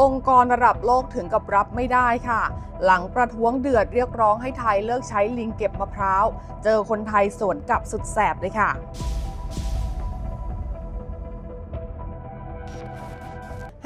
องค์กรระดับโลกถึงกับรับไม่ได้ค่ะ หลังประท้วงเดือดเรียกร้องให้ไทยเลิกใช้ลิงเก็บมะพร้าว เจอคนไทยสวนกลับสุดแสบเลยค่ะ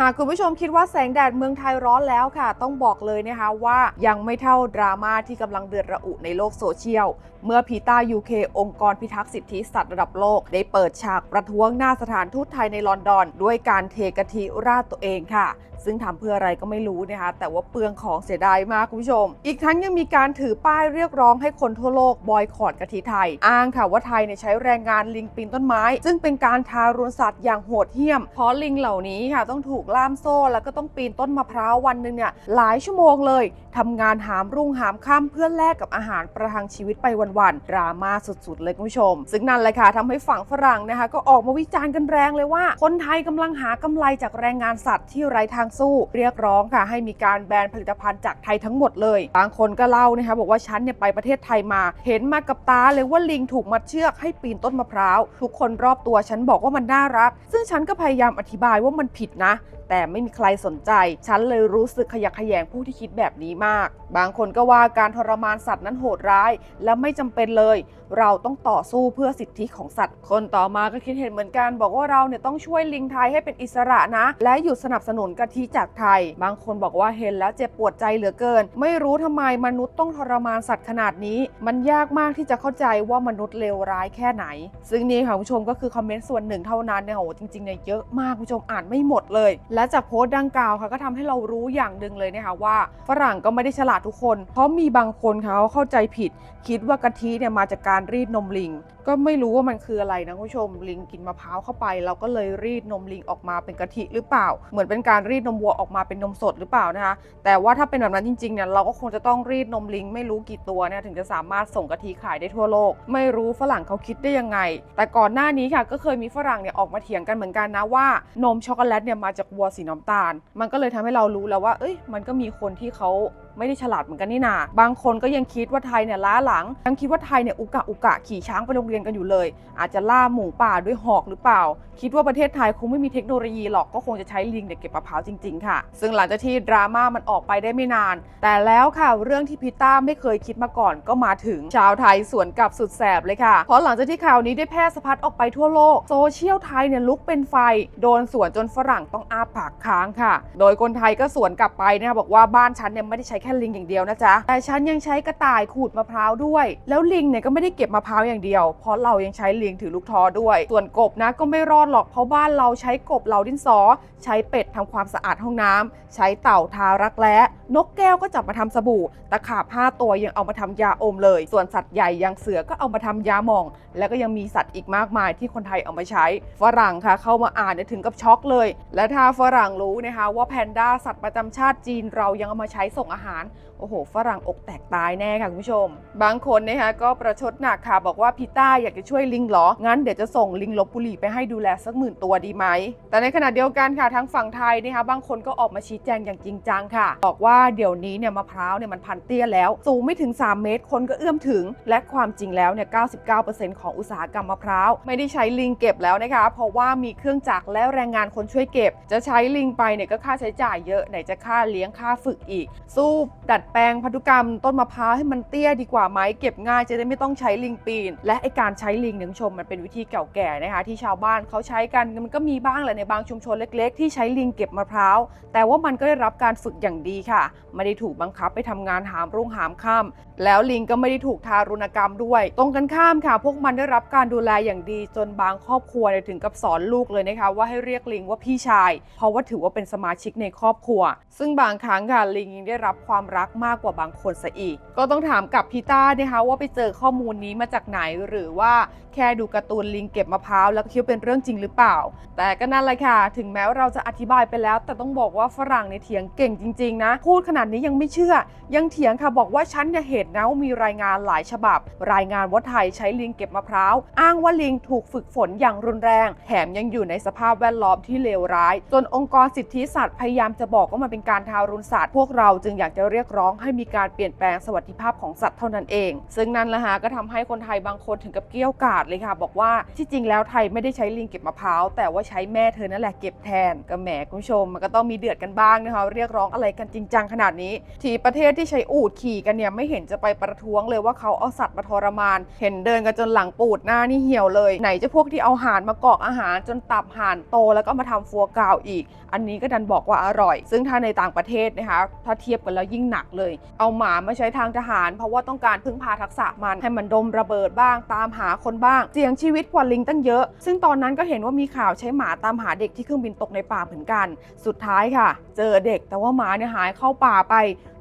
หากคุณผู้ชมคิดว่าแสงแดดเมืองไทยร้อนแล้วค่ะ ต้องบอกเลยนะคะว่ายังไม่เท่าดราม่าที่กำลังเดือดระอุในโลกโซเชียล เมื่อพีตายูเคองค์กรพิทักษ์สิทธิสัตว์ระดับโลก ได้เปิดฉากประท้วงหน้าสถานทูตไทยในลอนดอน ด้วยการเทกะทิราดตัวเองค่ะ ซึ่งทำเพื่ออะไรก็ไม่รู้นะคะ แต่ว่าเปลืองของเสียดายมากคุณผู้ชม อีกทั้งยังมีการถือป้ายเรียกร้องให้คนทั่วโลกบอยคอรดกะทิไทย อ้างค่ะว่าไทยเนี่ยใช้แรงงานลิงปีนต้นไม้ ซึ่งเป็นการทารุณสัตว์อย่างโหดเหี้ยม เพราะลิงเหล่านี้ค่ะต้องถูกล่ามโซ่ แล้วก็ต้องปีนต้นมะพร้าววันหนึ่งเนี่ยหลายชั่วโมงเลยทำงานหามรุ่งหามค่ำเพื่อแลกกับอาหารประทังชีวิตไปวันๆดราม่าสุดๆ เลยคุณผู้ชม ซึ่งนั่นเลยค่ะทำให้ฝั่งฝรั่งนะคะก็ออกมาวิจารณ์กันแรงเลยว่า คนไทยกำลังหากำไรจากแรงงานสัตว์ที่ไร้ทางสู้เรียกร้องค่ะ ให้มีการแบนผลิตภัณฑ์จากไทยทั้งหมดเลย บางคนก็เล่านะคะบอกว่าฉันเนี่ยไปประเทศไทยมา เห็นมากับตาเลยว่าลิงถูกมัดเชือกให้ปีนต้นมะพร้าวทุกคนรอบตัวฉันบอกว่ามันน่ารัก ซึ่งฉันก็พยายามอธิบายว่ามันผิดนะ แต่ไม่มีใครสนใจ ฉันเลยรู้สึกขยะแขยงผู้ที่คิดแบบนี้มาก บางคนก็ว่าการทรมานสัตว์นั้นโหดร้าย และไม่จำเป็นเลย เราต้องต่อสู้เพื่อสิทธิของสัตว์ คนต่อมาก็คิดเห็นเหมือนกัน บอกว่าเราเนี่ยต้องช่วยลิงไทยให้เป็นอิสระนะ และหยุดสนับสนุนกะทิจากไทย บางคนบอกว่าเห็นแล้วเจ็บปวดใจเหลือเกิน ไม่รู้ทำไมมนุษย์ต้องทรมานสัตว์ขนาดนี้ มันยากมากที่จะเข้าใจว่ามนุษย์เลวร้ายแค่ไหน ซึ่งนี่ค่ะคุณผู้ชมก็คือคอมเมนต์ส่วนหนึ่งเท่านั้นเนี่ยโอ้โหจริงๆเนี่ยเยอะมากคุณผู้ชมอ่านไม่หมดเลย และจากโพสต์ดังกล่าวค่ะก็ทำให้เรารู้อย่างหนึ่งเลยนะคะว่า ฝรั่งก็ไม่ได้ฉลาดทุกคน เพราะมีบางคนเขาเข้าใจผิด คิดว่ากะทิเนี่ยมาจากการรีดนมลิง ก็ไม่รู้ว่ามันคืออะไรนะคุณผู้ชมลิงกินมะพร้าวเข้าไป เราก็เลยรีดนมลิงออกมาเป็นกะทิหรือเปล่า เหมือนเป็นการรีดนมวัวออกมาเป็นนมสดหรือเปล่านะคะ แต่ว่าถ้าเป็นแบบนั้นจริงๆเนี่ยเราก็คงจะต้องรีดนมลิงไม่รู้กี่ตัวเนี่ยถึงจะสามารถส่งกะทิขายได้ทั่วโลก ไม่รู้ฝรั่งเขาคิดได้ยังไง แต่ก่อนหน้านี้ค่ะก็เคยมีฝรั่งเนี่ยออกมาเถียงกันเหมือนกันนะว่านมช็อกโกแลตเนี่ยมาจากวัวสีน้ำตาล มันก็เลยทำให้เรารู้แล้วว่าเอ้ยมันก็มีคนที่เขาไม่ได้ฉลาดเหมือนกันนี่นา บางคนก็ยังคิดว่าไทยเนี่ยล้าหลัง ยังคิดว่าไทยเนี่ยอุกะอุกะขี่ช้างไปโรงเรียนกันอยู่เลย อาจจะล่าหมูป่าด้วยหอกหรือเปล่า คิดว่าประเทศไทยคงไม่มีเทคโนโลยีหรอก ก็คงจะใช้ลิงเนี่ยเก็บมะพร้าวจริง ๆ ค่ะ ซึ่งหลังจากที่ดราม่ามันออกไปได้ไม่นาน แต่แล้วค่ะเรื่องที่พิต้าไม่เคยคิดมาก่อนก็มาถึงชาวไทยสวนกลับสุดแสบเลยค่ะ เพราะหลังจากที่ข่าวนี้ได้แพร่สะพัดออกไปทั่วโลก โซเชียลไทยเนี่ยลุกเป็นไฟ โดนสวนจนฝรั่งต้องอ้าปากค้างค่ะ โดยคนไทยก็สวนกลับไปนะคะบอกว่าบ้านฉันเนี่ยไม่ได้ใช้แค่ลิงอย่างเดียวนะจ๊ะ แต่ฉันยังใช้กระต่ายขูดมะพร้าวด้วย แล้วลิงเนี่ยก็ไม่ได้เก็บมะพร้าวอย่างเดียว เพราะเรายังใช้ลิงถือลูกท้อด้วย ส่วนกบนะก็ไม่รอดหรอกเพราะบ้านเราใช้กบเหล่าดินสอ ใช้เป็ดทำความสะอาดห้องน้ำใช้เต่าทารักแร้นกแก้วก็จับมาทำสบู่ ตะขาบห้าตัวยังเอามาทำยาอมเลย ส่วนสัตว์ใหญ่อย่างเสือก็เอามาทำยาหมอง แล้วก็ยังมีสัตว์อีกมากมายที่คนไทยเอามาใช้ ฝรั่งค่ะเข้ามาอ่านถึงกับช็อกเลย และถ้าฝรั่งรู้นะคะว่าแพนด้าสัตว์ประจำชาติจีนเรายังเอามาใช้ส่งอาหารโอ้โห ฝรั่งอกแตกตายแน่ค่ะคุณผู้ชม บางคนนะคะก็ประชดหนักค่ะ บอกว่าพีต้าอยากจะช่วยลิงเหรอ งั้นเดี๋ยวจะส่งลิงลบบุรีไปให้ดูแลสักหมื่นตัวดีไหม แต่ในขณะเดียวกันค่ะทางฝั่งไทยนะคะบางคนก็ออกมาชี้แจงอย่างจริงจังค่ะ บอกว่าเดี๋ยวนี้เนี่ยมะพร้าวเนี่ยมันพันเตี้ยแล้ว สูงไม่ถึง 3 เมตรคนก็เอื้อมถึง และความจริงแล้วเนี่ย 99%ของอุตสาหกรรมมะพร้าวไม่ได้ใช้ลิงเก็บแล้วนะคะ เพราะว่ามีเครื่องจักรและแรงงานคนช่วยเก็บ จะใช้ลิงไปเนี่ยก็ค่าใช้จ่ายเยอะไหนจะค่าเลี้ยงค่าฝึกอีก สู้ดัดแปลงพันธุกรรมต้นมะพร้าวให้มันเตี้ยดีกว่าไหมเก็บง่ายจะได้ไม่ต้องใช้ลิงปีน และไอการใช้ลิงนี่ยคุณผู้ชมมันเป็นวิธีเก่าแก่นะคะที่ชาวบ้านเขาใช้กันมันก็มีบ้างแหละในบางชุมชนเล็ก ๆ ที่ใช้ลิงเก็บมะพร้าวแต่ว่ามันก็ได้รับการฝึกอย่างดีค่ะ ไม่ได้ถูกบังคับไปทำงานหามรุ่งหามค่ำแล้วลิงก็ไม่ได้ถูกทารุณกรรมด้วย ตรงกันข้ามค่ะ พวกมันได้รับการดูแลอย่างดี จนบางครอบครัวถึงกับสอนลูกเลยนะคะ ว่าให้เรียกลิงว่าพี่ชาย เพราะว่าถือว่าเป็นสมาชิกในครอบครัว ซึ่งบางครั้งค่ะลิงยังได้รับความรักมากกว่าบางคนซะอีก ก็ต้องถามกับพีต้านะคะว่าไปเจอข้อมูลนี้มาจากไหนหรือว่าแค่ดูการ์ตูนลิงเก็บมะพร้าวแล้วก็คิดเป็นเรื่องจริงหรือเปล่า แต่ก็นั่นแหละค่ะ ถึงแม้ว่าเราจะอธิบายไปแล้วแต่ต้องบอกว่าฝรั่งเนี่ยเถียงเก่งจริงๆนะ พูดขนาดนี้ยังไม่เชื่อ ยังเถียงค่ะบอกว่าฉันเนี่ยเห็นนะว่ามีรายงานหลายฉบับ รายงานว่าไทยใช้ลิงเก็บมะพร้าว อ้างว่าลิงถูกฝึกฝนอย่างรุนแรง แถมยังอยู่ในสภาพแวดล้อมที่เลวร้าย จนองค์กรสิทธิสัตว์พยายามจะบอกว่ามันเป็นการทารุณสัตว์พวกเราจึงอยากจะเรียกร้องให้มีการเปลี่ยนแปลงสวัสดิภาพของสัตว์เท่านั้นเอง ซึ่งนั่นแหละฮะก็ทำให้คนไทยบางคนถึงกับเกี้ยวกาดดเลยค่ะ บอกว่าที่จริงแล้วไทยไม่ได้ใช้ลิงเก็บมะพร้าวแต่ว่าใช้แม่เธอนั่นแหละเก็บแทนก็แหมคุณผู้ชมมันก็ต้องมีเดือดกันบ้างนะคะ เรียกร้องอะไรกันจริงจังขนาดนี้ ที่ประเทศที่ใช้อูดขี่กันเนี่ยไม่เห็นจะไปประท้วงเลยว่าเขาเอาสัตว์มาทรมาน เห็นเดินกันจนหลังปูดหน้านี่เหี่ยวเลย ไหนจะพวกที่เอาห่านมากอกอาหารจนตับห่านโตแล้วก็มาทำฟัวกราวอีก อันนี้ก็ดันบอกว่าอร่อย ซึ่งถ้าในต่างประเทศนะคะถ้าเทียบกันแล้วยิ่งหนักเลย เอาหมามาใช้ทางทหาร เพราะว่าต้องการพึ่งพาทักษะมันให้มันดมระเบิดบ้าง ตามหาคนบ้างเสี่ยงชีวิตกว่าลิงตั้งเยอะ ซึ่งตอนนั้นก็เห็นว่ามีข่าวใช้หมาตามหาเด็กที่เครื่องบินตกในป่าเหมือนกันสุดท้ายค่ะ เจอเด็กแต่ว่าหมาเนี่ยหายเข้าป่าไป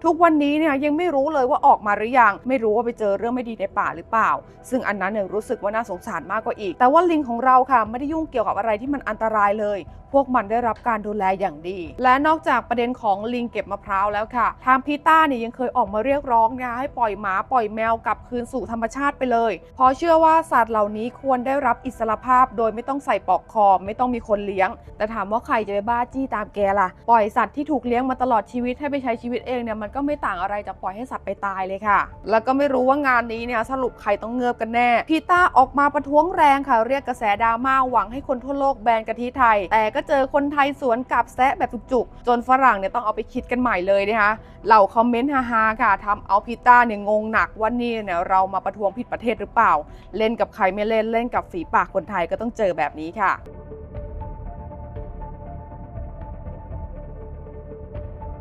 ทุกวันนี้เนี่ยยังไม่รู้เลยว่าออกมาหรือยัง ไม่รู้ว่าไปเจอเรื่องไม่ดีในป่าหรือเปล่า ซึ่งอันนั้นเนี่ยรู้สึกว่าน่าสงสารมากกว่าอีก แต่ว่าลิงของเราค่ะไม่ได้ยุ่งเกี่ยวกับอะไรที่มันอันตรายเลย พวกมันได้รับการดูแลอย่างดี และนอกจากประเด็นของลิงเก็บมะพร้าวแล้วค่ะ ทางพีต้าเนี่ยยังเคยออกมาเรียกร้องนะให้ปล่อยหมาปล่อยแมวกลับคืนสู่ธรรมชาติไปเลยเพราะเชื่อว่าสัตว์เหล่านี้ควรได้รับอิสรภาพ โดยไม่ต้องใส่ปลอกคอไม่ต้องมีคนเลี้ยง แต่ถามว่าใครจะไปบ้าจี้ตามแกล่ะ ปล่อยสัตว์ที่ถูกเลี้ยงมาตลอดชีวิตให้ไปใช้ชีวิตเองเนี่ยมันก็ไม่ต่างอะไรจากปล่อยให้สัตว์ไปตายเลยค่ะ แล้วก็ไม่รู้ว่างานนี้เนี่ยสรุปใครต้องเงือบกันแน่ พีต้าออกมาประท้วงแรงค่ะ เรียกกระแสดราม่าหวังให้คนทั่วโลกแบนกะทิไทย แต่ก็เจอคนไทยสวนกลับแซะแบบจุกๆ จนฝรั่งเนี่ยต้องเอาไปคิดกันใหม่เลยนะคะเหล่าคอมเมนต์ฮาๆค่ะทำเอาพีต้าเนี่ยงงหนักว่านี่เนี่ยเรามาประท้วงผิดประเทศหรือเปล่า เล่นกับใครไม่เล่นเล่นกับฝีปากคนไทยก็ต้องเจอแบบนี้ค่ะ